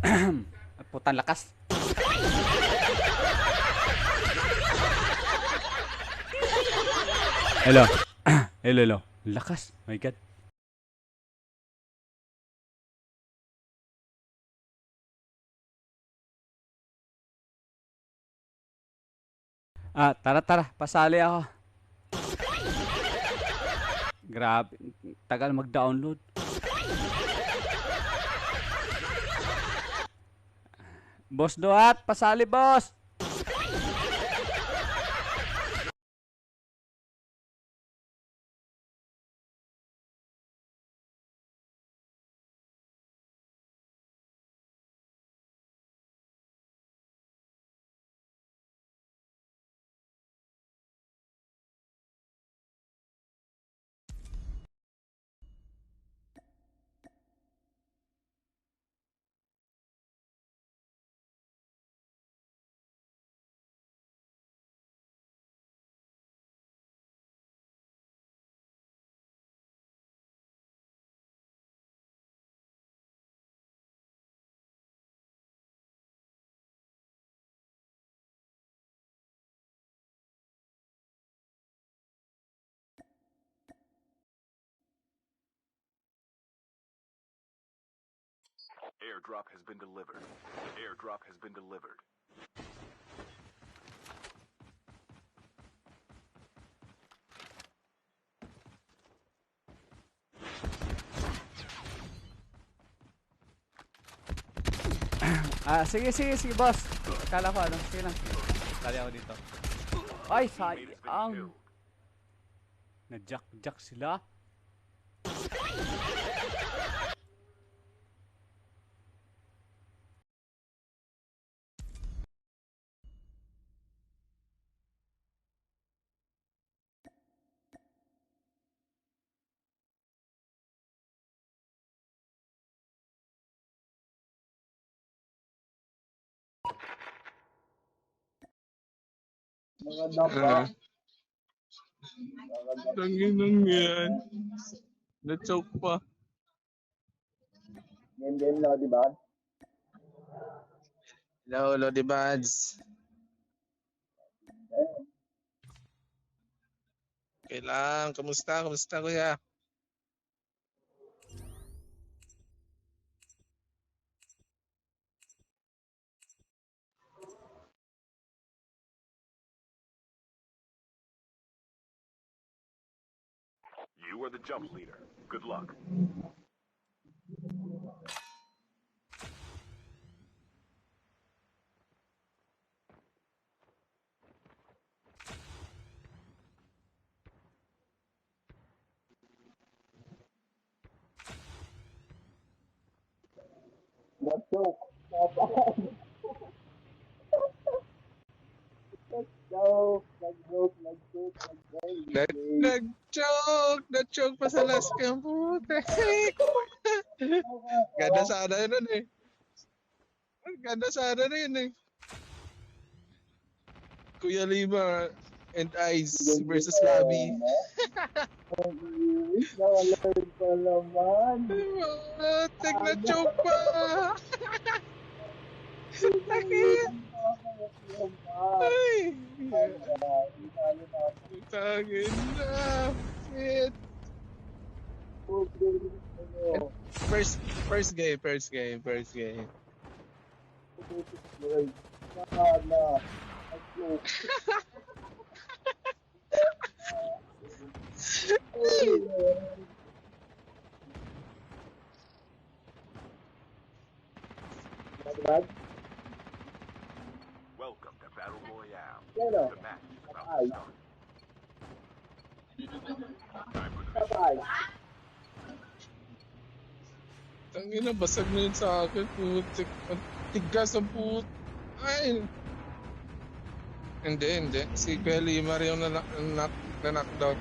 Putang lakas. Hello. hello, hello. Lakas. My God. Ah, tara, tara. Pasali ako. Grabe. Tagal mag-download. Boss Duat, pasali boss. Airdrop has been delivered. Airdrop has been delivered. Ah, sige, sige, sige, boss. Kala ko ano, sige lang. Kali ako dito. Ay, Teammate has been sayang. killed. Na-jack-jack sila. Ah. Tangin lang yan. Na-choke pa. Game game na, di ba? Hello, Lodi Bads. Okay lang. Kamusta? Kamusta, kuya? You are the jump leader. Good luck. What joke? Nag-. Nag-choke! Nag-choke pa sa last cam. Putek! Ganda sana yun eh. Ganda sana na yun eh. Kuya Lima and Ice versus Labi. Ang-iwis na alert pa naman. Putek na choke pa! Sakit! First, first game, first game, first game. Welcome to Battle Royale. The match is about to start. Time for the basag na yun sa akin. Putik. Ang tigas ang put... Ay! Hindi, hindi. Si Kuya Lima rin yung na, na, na knockdown.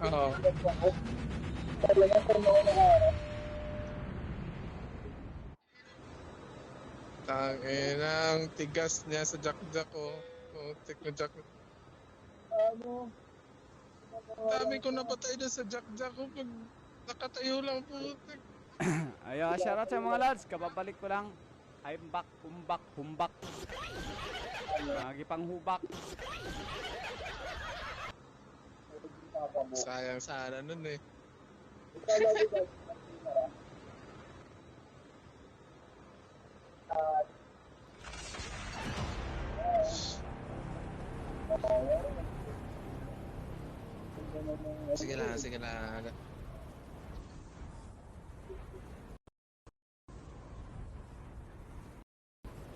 Oo. Talaga sa mga Tangin ang tigas niya sa jack-jack ko. Putik na jack. Ano? Dami ko napatay na sa jack-jack ko pag nakatayo lang putik. Ayun, shoutout sa mga lads. Kababalik ko lang. I'm back, humbak, humbak. Lagi pang hubak. Sayang sana nun eh. Ikaw lagi ba? At Sige lang, sige lang.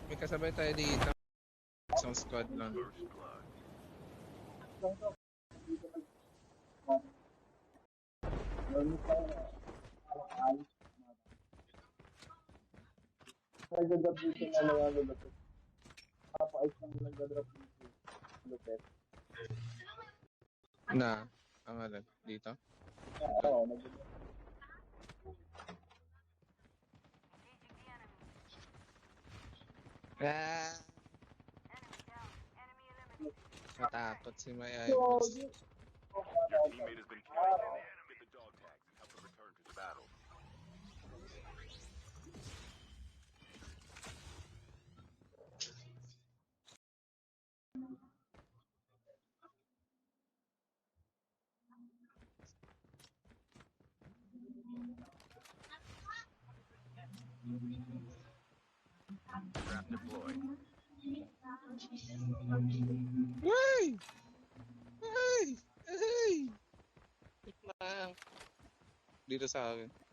May kasabay tayo dito. Isang squad lang. First blood. Nagdadrop dito na lang ang lupit. Papa-ice lang nagdadrop dito. Lupit. Na, ang ano, dito. Oo, nagdadrop. Ah! Matakot si May di- Your teammate has been killed. Get the dog tags and help them return to the battle. Trap deployed. Ay! Wait lang. Dito sa akin.